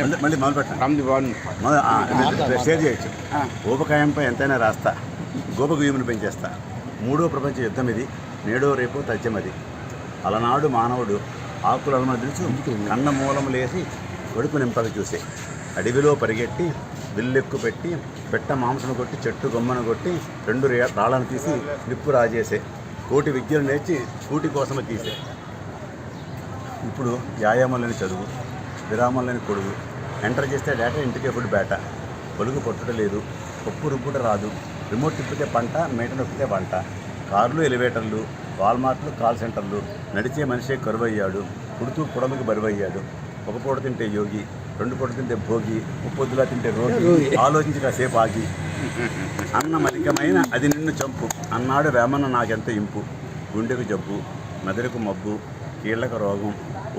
మళ్ళీ- మొదలు పెట్టండి. షేర్ చేయొచ్చు. ఊపకాయంపై ఎంతైనా రాస్తా. గోపగుయ్యమును పెంచేస్తా. మూడో ప్రపంచ యుద్ధం ఇది. నేడో రేపో తథ్యమది అలనాడు మానవుడు ఆకులను మదిలిచు కన్న మూలము లేసి కొడుకు నింపక చూసే. అడవిలో పరిగెట్టి విల్లెక్కు పెట్టి పెట్ట మాంసను కొట్టి చెట్టు గొమ్మను కొట్టి రెండు రే- రాళ్ళను తీసి నిప్పు రాజేసే. కోటి విద్యలు నేర్చి కూటి కోసమే తీసే. ఇప్పుడు వ్యాయామం లేని చదువు. విరామం లేని కొడుకు. ఎంటర్ చేస్తే డేటా ఇంటికే ఫుడ్ బేట పొలుగు పొట్టుట లేదు పప్పు రుబ్బుట రాదు రిమోట్ తిప్పితే పంట మేట నొక్కితే వంట. కార్లు ఎలివేటర్లు వాల్మార్ట్లు కాల్ సెంటర్లు నడిచే మనిషే కరువయ్యాడు పుడుతూ పొడలకు బరువయ్యాడు. ఒక పూట తింటే యోగి రెండు పూట తింటే భోగి ముప్పొద్దులా తింటే రోగి ఆలోచించి కాసేపు ఆగి. అన్న మలికమైన అది నిన్ను చంపు. అన్నాడు వేమన్న నాకెంత ఇంపు. గుండెకు జబ్బు మెదడుకు మబ్బు కీళ్ళకు రోగం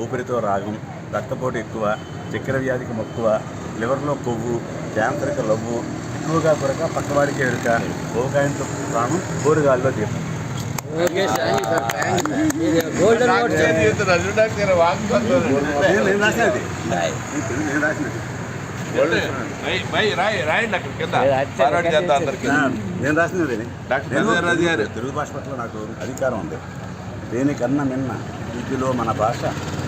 ఊపిరితో రాగం రక్తపోటు ఎక్కువ చక్కెర వ్యాధికి మక్కువ లివర్లో కొవ్వు క్యాన్సర్కి లవ్వు ఎక్కువగా కొరక పక్కవాడికి ఎరుక ఓకాయంతో ప్రాణం కోరుగాల్లో దీపం గోల్డెన్ అవార్డ్ నేను నేను రాసినది నేను రాసినది నేను రాసినది డాక్టర్ గారు. తెలుగు భాష పట్ల నాకు అధికారం ఉంది. దేనికన్నా మిన్న వీటిలో మన భాష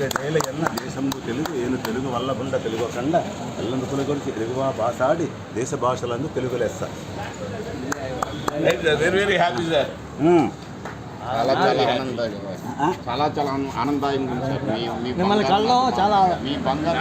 తెలుగు నేల ఎన్న దేశంబు తెలుగు ఏను తెలుగు వల్ల బుండ తెలుగు కండ ఎల్లందుకుల కొలిచి తెలుగువా భాషాడి దేశ భాషలందు తెలుగు లెస్స వెరీ వెరీ హ్యాపీ సార్. చాలా చాలా ఆనందదాయకం ఆ? చాలా చాలా మీ మిమ్మల్ని కలవడం చాలా మీ బంగారు